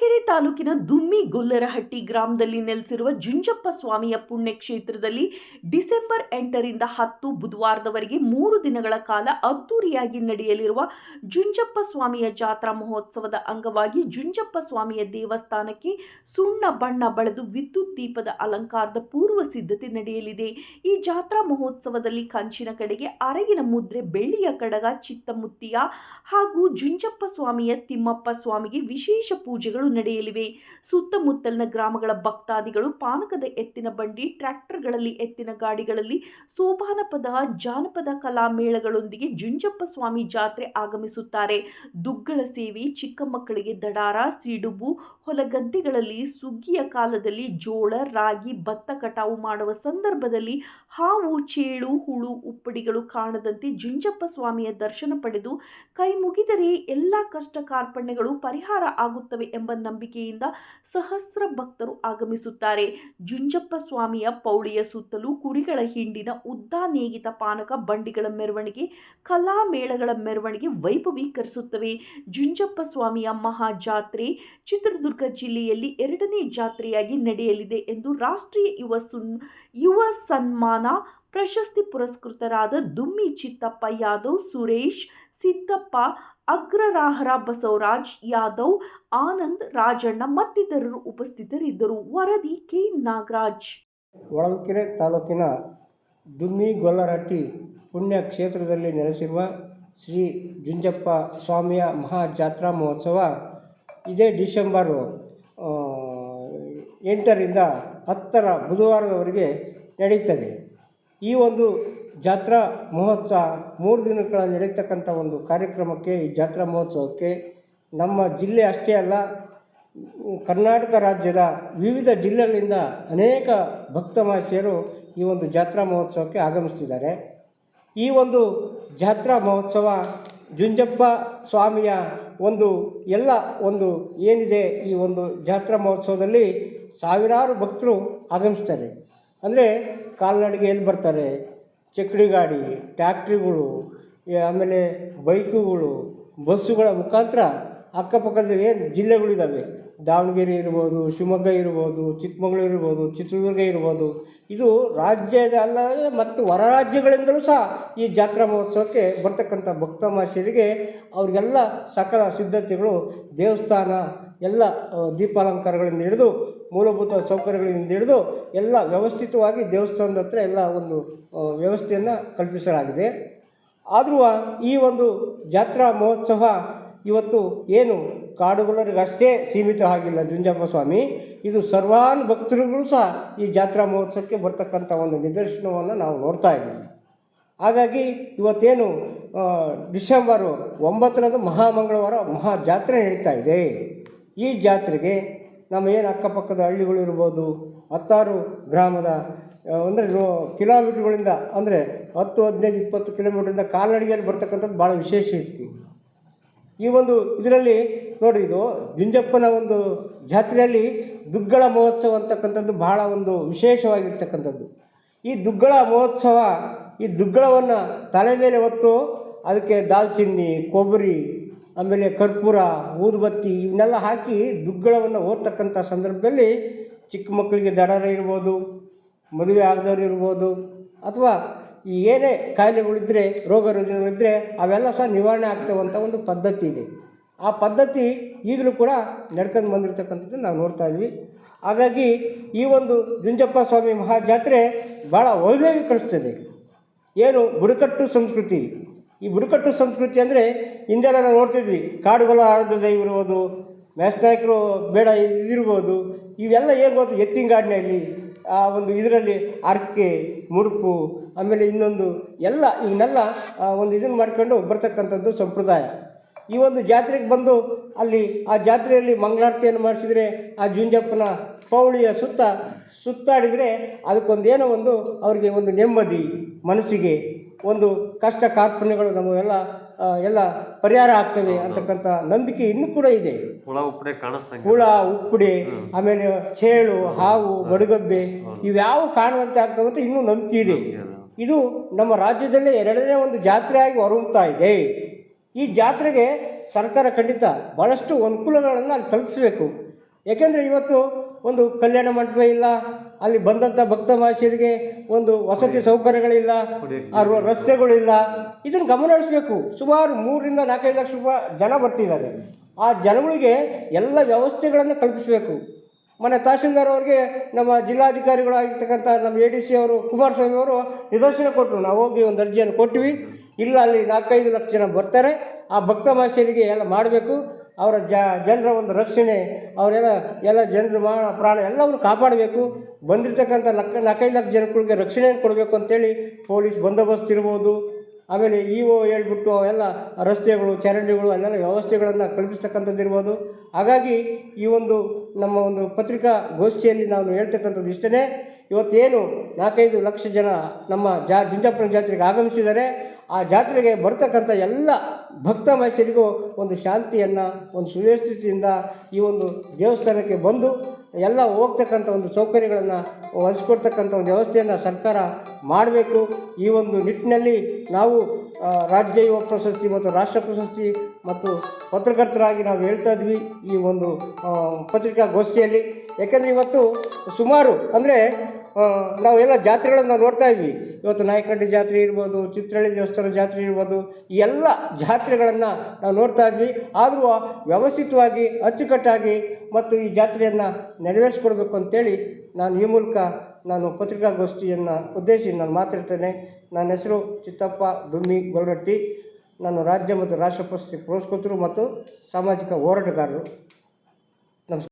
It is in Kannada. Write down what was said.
look ತಾಲೂಕಿನ ದುಮ್ಮಿ ಗೊಲ್ಲರಹಟ್ಟಿ ಗ್ರಾಮದಲ್ಲಿ ನೆಲೆಸಿರುವ ಜುಂಜಪ್ಪ ಸ್ವಾಮಿಯ ಪುಣ್ಯಕ್ಷೇತ್ರದಲ್ಲಿ ಡಿಸೆಂಬರ್ ಎಂಟರಿಂದ ಹತ್ತು ಬುಧವಾರದವರೆಗೆ ಮೂರು ದಿನಗಳ ಕಾಲ ಅದ್ದೂರಿಯಾಗಿ ನಡೆಯಲಿರುವ ಜುಂಜಪ್ಪ ಸ್ವಾಮಿಯ ಜಾತ್ರಾ ಮಹೋತ್ಸವದ ಅಂಗವಾಗಿ ಜುಂಜಪ್ಪ ಸ್ವಾಮಿಯ ದೇವಸ್ಥಾನಕ್ಕೆ ಸುಣ್ಣ ಬಣ್ಣ ಬಳೆದು ವಿದ್ಯುತ್ ದೀಪದ ಅಲಂಕಾರದ ಪೂರ್ವ ಸಿದ್ಧತೆ ನಡೆಯಲಿದೆ. ಈ ಜಾತ್ರಾ ಮಹೋತ್ಸವದಲ್ಲಿ ಕಂಚಿನ ಕಡೆಗೆ ಅರಗಿನ ಮುದ್ರೆ, ಬೆಳ್ಳಿಯ ಕಡಗ, ಚಿತ್ತಮುತ್ತಿಯ ಹಾಗೂ ಜುಂಜಪ್ಪ ಸ್ವಾಮಿಯ ತಿಮ್ಮಪ್ಪ ಸ್ವಾಮಿಗೆ ವಿಶೇಷ ಪೂಜೆಗಳು ನಡೆಯಲಿವೆ. ಸುತ್ತಮುತ್ತಲಿನ ಗ್ರಾಮಗಳ ಭಕ್ತಾದಿಗಳು ಪಾನಕದ ಎತ್ತಿನ ಬಂಡಿ, ಟ್ರ್ಯಾಕ್ಟರ್ಗಳಲ್ಲಿ ಎತ್ತಿನ ಗಾಡಿಗಳಲ್ಲಿ ಸೋಪಾನಪದ, ಜಾನಪದ ಕಲಾ ಮೇಳಗಳೊಂದಿಗೆ ಜುಂಜಪ್ಪ ಸ್ವಾಮಿ ಜಾತ್ರೆ ಆಗಮಿಸುತ್ತಾರೆ. ದುಗ್ಗಳ ಸೇವೆ, ಚಿಕ್ಕ ಮಕ್ಕಳಿಗೆ ದಡಾರ, ಸಿಡುಬು, ಹೊಲಗದ್ದೆಗಳಲ್ಲಿ ಸುಗ್ಗಿಯ ಕಾಲದಲ್ಲಿ ಜೋಳ, ರಾಗಿ, ಭತ್ತ ಕಟಾವು ಮಾಡುವ ಸಂದರ್ಭದಲ್ಲಿ ಹಾವು, ಚೇಳು, ಹುಳು, ಉಪ್ಪಡಿಗಳು ಕಾಣದಂತೆ ಜುಂಜಪ್ಪ ಸ್ವಾಮಿಯ ದರ್ಶನ ಪಡೆದು ಕೈ ಮುಗಿದರೆ ಎಲ್ಲ ಕಷ್ಟ ಕಾರ್ಪಣ್ಯಗಳು ಪರಿಹಾರ ಆಗುತ್ತವೆ ಎಂಬ ನಂಬಿಕೆಯಿಂದ ಸಹಸ್ರ ಭಕ್ತರು ಆಗಮಿಸುತ್ತಾರೆ. ಜುಂಜಪ್ಪ ಸ್ವಾಮಿಯ ಪೌಳಿಯ ಸುತ್ತಲೂ ಕುರಿಗಳ ಹಿಂಡಿನ ಉದ್ದ ನೇಗಿತ ಪಾನಕ ಬಂಡಿಗಳ ಮೆರವಣಿಗೆ, ಕಲಾ ಮೇಳಗಳ ಮೆರವಣಿಗೆ ವೈಭವೀಕರಿಸುತ್ತವೆ. ಜುಂಜಪ್ಪ ಸ್ವಾಮಿಯ ಮಹಾ ಜಾತ್ರೆ ಚಿತ್ರದುರ್ಗ ಜಿಲ್ಲೆಯಲ್ಲಿ ಎರಡನೇ ಜಾತ್ರೆಯಾಗಿ ನಡೆಯಲಿದೆ ಎಂದು ರಾಷ್ಟ್ರೀಯ ಯುವ ಸುನ್, ಯುವ ಸನ್ಮಾನ ಪ್ರಶಸ್ತಿ ಪುರಸ್ಕೃತರಾದ ದುಮ್ಮಿ ಚಿತ್ತಪ್ಪ ಯಾದವ್, ಸುರೇಶ್ ಸಿದ್ದಪ್ಪ ಅಗ್ರರಾಹರ ಬಸವರಾಜ್ ಯಾದವ್, ಆನಂದ್ ರಾಜಣ್ಣ ಮತ್ತಿತರರು ಉಪಸ್ಥಿತರಿದ್ದರು. ವರದಿ ಕೆ. ನಾಗರಾಜ್. ಹೊಳಲ್ಕೆರೆ ತಾಲೂಕಿನ ದುಮ್ಮಿ ಗೊಲ್ಲರಟ್ಟಿ ಪುಣ್ಯ ಕ್ಷೇತ್ರದಲ್ಲಿ ನೆಲೆಸಿರುವ ಶ್ರೀ ಜುಂಜಪ್ಪ ಸ್ವಾಮಿಯ ಮಹಾ ಜಾತ್ರಾ ಮಹೋತ್ಸವ ಇದೇ ಡಿಸೆಂಬರು ಎಂಟರಿಂದ ಹತ್ತರ ಬುಧವಾರದವರೆಗೆ ನಡೆಯುತ್ತದೆ ಈ ಒಂದು ಜಾತ್ರಾ ಮಹೋತ್ಸವ ಮೂರು ದಿನಗಳ ನಡೀತಕ್ಕಂಥ ಒಂದು ಕಾರ್ಯಕ್ರಮಕ್ಕೆ ಈ ಜಾತ್ರಾ ಮಹೋತ್ಸವಕ್ಕೆ ನಮ್ಮ ಜಿಲ್ಲೆ ಅಷ್ಟೇ ಅಲ್ಲ, ಕರ್ನಾಟಕ ರಾಜ್ಯದ ವಿವಿಧ ಜಿಲ್ಲೆಗಳಿಂದ ಅನೇಕ ಭಕ್ತ ಮಹಾಶಯರು ಈ ಒಂದು ಜಾತ್ರಾ ಮಹೋತ್ಸವಕ್ಕೆ ಆಗಮಿಸ್ತಿದ್ದಾರೆ. ಈ ಒಂದು ಜಾತ್ರಾ ಮಹೋತ್ಸವ ಜುಂಜಪ್ಪ ಸ್ವಾಮಿಯ ಒಂದು ಎಲ್ಲ ಒಂದು ಏನಿದೆ ಈ ಒಂದು ಜಾತ್ರಾ ಮಹೋತ್ಸವದಲ್ಲಿ ಸಾವಿರಾರು ಭಕ್ತರು ಆಗಮಿಸ್ತಾರೆ. ಅಂದರೆ ಕಾಲ್ನಡಿಗೆಯಲ್ಲಿ ಬರ್ತಾರೆ ಚಕ್ಡಿ ಗಾಡಿ, ಟ್ಯಾಕ್ಟ್ರಿಗಳು ಆಮೇಲೆ ಬೈಕುಗಳು, ಬಸ್ಸುಗಳ ಮುಖಾಂತರ ಅಕ್ಕಪಕ್ಕದ ಏನು ಜಿಲ್ಲೆಗಳಿದ್ದಾವೆ. ದಾವಣಗೆರೆ ಇರ್ಬೋದು, ಶಿವಮೊಗ್ಗ ಇರ್ಬೋದು, ಚಿಕ್ಕಮಗಳೂರು ಇರ್ಬೋದು, ಚಿತ್ರದುರ್ಗ ಇರ್ಬೋದು. ಇದು ರಾಜ್ಯದ ಅಲ್ಲದೆ ಮತ್ತು ಹೊರ ರಾಜ್ಯಗಳಿಂದಲೂ ಸಹ ಈ ಜಾತ್ರಾ ಮಹೋತ್ಸವಕ್ಕೆ ಬರ್ತಕ್ಕಂಥ ಭಕ್ತ ಮಹಾಶಯರಿಗೆ ಅವ್ರಿಗೆಲ್ಲ ಸಕಲ ಸಿದ್ಧತೆಗಳು, ದೇವಸ್ಥಾನ, ಎಲ್ಲ ದೀಪಾಲಂಕಾರಗಳಿಂದ ಹಿಡಿದು ಮೂಲಭೂತ ಸೌಕರ್ಯಗಳಿಂದ ಹಿಡಿದು ಎಲ್ಲ ವ್ಯವಸ್ಥಿತವಾಗಿ ದೇವಸ್ಥಾನದ ಹತ್ರ ಎಲ್ಲ ಒಂದು ವ್ಯವಸ್ಥೆಯನ್ನು ಕಲ್ಪಿಸಲಾಗಿದೆ. ಆದರೂ ಈ ಒಂದು ಜಾತ್ರಾ ಮಹೋತ್ಸವ ಇವತ್ತು ಏನು ಕಾಡುಗೊಲ್ಲರಿಗಷ್ಟೇ ಸೀಮಿತ ಆಗಿಲ್ಲ ಜುಂಜಪ್ಪ ಸ್ವಾಮಿ. ಇದು ಸರ್ವಾನ್ ಭಕ್ತರುಗಳು ಸಹ ಈ ಜಾತ್ರಾ ಮಹೋತ್ಸವಕ್ಕೆ ಬರ್ತಕ್ಕಂಥ ಒಂದು ನಿದರ್ಶನವನ್ನು ನಾವು ನೋಡ್ತಾ ಇದ್ದೀವಿ. ಹಾಗಾಗಿ ಇವತ್ತೇನು ಡಿಸೆಂಬರು ಒಂಬತ್ತರಂದು ಮಹಾಮಂಗಳವಾರ ಮಹಾ ಜಾತ್ರೆ ನಡೀತಾ ಇದೆ. ಈ ಜಾತ್ರೆಗೆ ನಮ್ಮ ಏನು ಅಕ್ಕಪಕ್ಕದ ಹಳ್ಳಿಗಳು ಇರ್ಬೋದು, ಹತ್ತಾರು ಗ್ರಾಮದ ಅಂದರೆ ಕಿಲೋಮೀಟ್ರ್ಗಳಿಂದ, ಅಂದರೆ ಹತ್ತು, ಹದಿನೈದು, ಇಪ್ಪತ್ತು ಕಿಲೋಮೀಟ್ರಿಂದ ಕಾಲ್ನಡಿಗೆಯಲ್ಲಿ ಬರ್ತಕ್ಕಂಥದ್ದು ಭಾಳ ವಿಶೇಷ ಇತ್ತು. ಈ ಒಂದು ಇದರಲ್ಲಿ ನೋಡಿ, ಇದು ಜುಂಜಪ್ಪನ ಒಂದು ಜಾತ್ರೆಯಲ್ಲಿ ದುಗ್ಗಳ ಮಹೋತ್ಸವ ಅಂತಕ್ಕಂಥದ್ದು ಬಹಳ ಒಂದು ವಿಶೇಷವಾಗಿರ್ತಕ್ಕಂಥದ್ದು. ಈ ದುಗ್ಗಳ ಮಹೋತ್ಸವ, ಈ ದುಗ್ಗಳವನ್ನು ತಲೆ ಮೇಲೆ ಹೊತ್ತು ಅದಕ್ಕೆ ದಾಲ್ಚಿನ್ನಿ, ಕೊಬ್ಬರಿ, ಆಮೇಲೆ ಕರ್ಪೂರ, ಊದುಬತ್ತಿ ಇವನ್ನೆಲ್ಲ ಹಾಕಿ ದುಗ್ಗಳವನ್ನು ಓದ್ತಕ್ಕಂಥ ಸಂದರ್ಭದಲ್ಲಿ ಚಿಕ್ಕ ಮಕ್ಕಳಿಗೆ ದಡರ ಇರ್ಬೋದು ಮದುವೆ ಆಗದವ್ರು ಇರ್ಬೋದು ಅಥವಾ ಈ ಏನೇ ಕಾಯಿಲೆಗಳಿದ್ದರೆ ರೋಗ ರುಜಿನಗಳಿದ್ದರೆ ಅವೆಲ್ಲ ಸಹ ನಿವಾರಣೆ ಆಗ್ತವಂಥ ಒಂದು ಪದ್ಧತಿ ಇದೆ. ಆ ಪದ್ಧತಿ ಈಗಲೂ ಕೂಡ ನಡ್ಕೊಂಡು ಬಂದಿರತಕ್ಕಂಥದ್ದು ನಾವು ನೋಡ್ತಾ ಇದ್ವಿ. ಹಾಗಾಗಿ ಈ ಒಂದು ಜುಂಜಪ್ಪ ಸ್ವಾಮಿ ಮಹಾಜಾತ್ರೆ ಭಾಳ ವೈಭವೀಕರಿಸ್ತದೆ. ಏನು ಬುಡಕಟ್ಟು ಸಂಸ್ಕೃತಿ. ಈ ಬುಡಕಟ್ಟು ಸಂಸ್ಕೃತಿ ಅಂದರೆ ಹಿಂದೆಲ್ಲ ನಾವು ನೋಡ್ತಿದ್ವಿ. ಕಾಡುಗಳ ಆಡದ ಇರ್ಬೋದು ಮ್ಯಾಸ್ನಾಯಕರು ಬೇಡ ಇದಿರ್ಬೋದು. ಇವೆಲ್ಲ ಏನು ಗೊತ್ತು? ಎತ್ತಿನಗಾಡಿನಲ್ಲಿ ಆ ಒಂದು ಇದರಲ್ಲಿ ಅರ್ಕೆ, ಮುಡುಪು, ಆಮೇಲೆ ಇನ್ನೊಂದು ಎಲ್ಲ, ಇವನ್ನೆಲ್ಲ ಒಂದು ಇದನ್ನು ಮಾಡ್ಕೊಂಡು ಬರ್ತಕ್ಕಂಥದ್ದು ಸಂಪ್ರದಾಯ. ಈ ಒಂದು ಜಾತ್ರೆಗೆ ಬಂದು ಅಲ್ಲಿ ಆ ಜಾತ್ರೆಯಲ್ಲಿ ಮಂಗಳಾರತಿಯನ್ನು ಮಾಡಿಸಿದರೆ ಆ ಜುಂಜಪ್ಪನ ಪೌಳಿಯ ಸುತ್ತ ಸುತ್ತಾಡಿದರೆ ಅದಕ್ಕೊಂದೇನೋ ಒಂದು ಅವರಿಗೆ ಒಂದು ನೆಮ್ಮದಿ, ಮನಸ್ಸಿಗೆ ಒಂದು ಕಷ್ಟ ಕಾರ್ಪಣ್ಯಗಳು ನಮಗೆಲ್ಲ ಎಲ್ಲ ಪರಿಹಾರ ಆಗ್ತವೆ ಅಂತಕ್ಕಂಥ ನಂಬಿಕೆ ಇನ್ನೂ ಕೂಡ ಇದೆ. ಹುಳ ಉಪ್ಪಡೆ ಕಾಣಿಸ್ತಾ ಹುಳ ಉಪ್ಪುಡಿ ಆಮೇಲೆ ಚೇಳು ಹಾವು ಬಡಗಬ್ಬೆ ಇವ್ಯಾವ ಕಾಣುವಂತೆ ಆಗ್ತವೆ ಅಂತ ಇನ್ನೂ ನಂಬಿಕೆ ಇದೆ. ಇದು ನಮ್ಮ ರಾಜ್ಯದಲ್ಲೇ ಎರಡನೇ ಒಂದು ಜಾತ್ರೆಯಾಗಿ ಹೊರಡ್ತಾ ಇದೆ. ಈ ಜಾತ್ರೆಗೆ ಸರ್ಕಾರ ಖಂಡಿತ ಭಾಳಷ್ಟು ಅನುಕೂಲಗಳನ್ನು ಅಲ್ಲಿ ಕಲ್ಪಿಸಬೇಕು. ಏಕೆಂದರೆ ಇವತ್ತು ಒಂದು ಕಲ್ಯಾಣ ಮಂಟಪ ಇಲ್ಲ ಅಲ್ಲಿ ಬಂದಂಥ ಭಕ್ತ ಮಹಾಶಯರಿಗೆ ಒಂದು ವಸತಿ ಸೌಕರ್ಯಗಳಿಲ್ಲ ರಸ್ತೆಗಳಿಲ್ಲ. ಇದನ್ನು ಗಮನ ಹರಿಸ್ಬೇಕು. ಸುಮಾರು ಮೂರರಿಂದ ನಾಲ್ಕೈದು ಲಕ್ಷ ರೂಪಾಯಿ ಜನ ಬರ್ತಿದ್ದಾರೆ. ಆ ಜನಗಳಿಗೆ ಎಲ್ಲ ವ್ಯವಸ್ಥೆಗಳನ್ನು ಕಲ್ಪಿಸಬೇಕು. ಮನೆ ತಹಸೀಲ್ದಾರ್ ಅವ್ರಿಗೆ ನಮ್ಮ ಜಿಲ್ಲಾಧಿಕಾರಿಗಳಾಗಿರ್ತಕ್ಕಂಥ ನಮ್ಮ ಎ ಡಿ ಸಿ ಅವರು ಕುಮಾರಸ್ವಾಮಿ ಅವರು ನಿದರ್ಶನ ಕೊಟ್ಟರು. ನಾವು ಹೋಗಿ ಒಂದು ಅರ್ಜಿಯನ್ನು ಕೊಟ್ವಿ. ಇಲ್ಲ ಅಲ್ಲಿ ನಾಲ್ಕೈದು ಲಕ್ಷ ಜನ ಬರ್ತಾರೆ. ಆ ಭಕ್ತ ಮಹಾಶಿಯರಿಗೆ ಎಲ್ಲ ಮಾಡಬೇಕು. ಅವರ ಜನರ ಒಂದು ರಕ್ಷಣೆ, ಅವರೆಲ್ಲ, ಎಲ್ಲ ಜನರು ಮಾ, ಪ್ರಾಣ ಎಲ್ಲವನ್ನು ಕಾಪಾಡಬೇಕು. ಬಂದಿರತಕ್ಕಂಥ ಲಕ್ಕ ನಾಲ್ಕೈದು ಲಕ್ಷ ಜನಗಳಿಗೆ ರಕ್ಷಣೆಯನ್ನು ಕೊಡಬೇಕು ಅಂತೇಳಿ ಪೊಲೀಸ್ ಬಂದೋಬಸ್ತ್ ಇರ್ಬೋದು. ಆಮೇಲೆ ಇ ಒ ಹೇಳ್ಬಿಟ್ಟು ಅವೆಲ್ಲ ರಸ್ತೆಗಳು, ಚರಂಡಿಗಳು, ಅಲ್ಲೆಲ್ಲ ವ್ಯವಸ್ಥೆಗಳನ್ನು ಕಲ್ಪಿಸ್ತಕ್ಕಂಥದ್ದು ಇರ್ಬೋದು. ಹಾಗಾಗಿ ಈ ಒಂದು ನಮ್ಮ ಒಂದು ಪತ್ರಿಕಾ ಗೋಷ್ಠಿಯಲ್ಲಿ ನಾನು ಹೇಳ್ತಕ್ಕಂಥದ್ದು ಇಷ್ಟೇ ಇವತ್ತೇನು ನಾಲ್ಕೈದು ಲಕ್ಷ ಜನ ನಮ್ಮ ಜಾ, ಜಿಂಜಾಪುರ ಜಾತ್ರೆಗೆ ಆಗಮಿಸಿದ್ದಾರೆ. ಆ ಜಾತ್ರೆಗೆ ಬರ್ತಕ್ಕಂಥ ಎಲ್ಲ ಭಕ್ತ ಮನುಷ್ಯರಿಗೂ ಒಂದು ಶಾಂತಿಯನ್ನು, ಒಂದು ಸುವ್ಯವಸ್ಥಿತಿಯಿಂದ ಈ ಒಂದು ದೇವಸ್ಥಾನಕ್ಕೆ ಬಂದು ಎಲ್ಲ ಹೋಗ್ತಕ್ಕಂಥ ಒಂದು ಸೌಕರ್ಯಗಳನ್ನು ಒದಗಿಸ್ಕೊಡ್ತಕ್ಕಂಥ ಒಂದು ವ್ಯವಸ್ಥೆಯನ್ನು ಸರ್ಕಾರ ಮಾಡಬೇಕು. ಈ ಒಂದು ನಿಟ್ಟಿನಲ್ಲಿ ನಾವು ರಾಜ್ಯ ಯುವ ಪ್ರಶಸ್ತಿ ಮತ್ತು ರಾಷ್ಟ್ರ ಪ್ರಶಸ್ತಿ ಮತ್ತು ಪತ್ರಕರ್ತರಾಗಿ ನಾವು ಹೇಳ್ತಾ ಇದ್ವಿ ಈ ಒಂದು ಪತ್ರಿಕಾಗೋಷ್ಠಿಯಲ್ಲಿ. ಯಾಕೆಂದರೆ ಇವತ್ತು ಸುಮಾರು ಅಂದರೆ ನಾವೆಲ್ಲ ಜಾತ್ರೆಗಳನ್ನು ನೋಡ್ತಾ ಇದ್ವಿ. ಇವತ್ತು ನಾಯಕಂಡಿ ಜಾತ್ರೆ ಇರ್ಬೋದು, ಚಿತ್ರಹಳ್ಳಿ ದೇವಸ್ಥಾನ ಜಾತ್ರೆ ಇರ್ಬೋದು ಎಲ್ಲ ಜಾತ್ರೆಗಳನ್ನು ನಾವು ನೋಡ್ತಾ ಇದ್ವಿ. ಆದರೂ ವ್ಯವಸ್ಥಿತವಾಗಿ, ಅಚ್ಚುಕಟ್ಟಾಗಿ ಮತ್ತು ಈ ಜಾತ್ರೆಯನ್ನು ನೆರವೇರಿಸ್ಕೊಡ್ಬೇಕು ಅಂತೇಳಿ ನಾನು ಈ ಮೂಲಕ ನಾನು ಪತ್ರಿಕಾಗೋಷ್ಠಿಯನ್ನು ಉದ್ದೇಶಿಸಿ ನಾನು ಮಾತಾಡ್ತೇನೆ. ನನ್ನ ಹೆಸರು ಚಿತ್ತಪ್ಪ ದುಮ್ಮಿ ಗೌಡಟ್ಟಿ ನಾನು ರಾಜ್ಯ ಮತ್ತು ರಾಷ್ಟ್ರ ಪ್ರಶಸ್ತಿ ಪುರಸ್ಕೃತರು ಮತ್ತು ಸಾಮಾಜಿಕ ಹೋರಾಟಗಾರರು. ನಮಸ್ಕಾರ.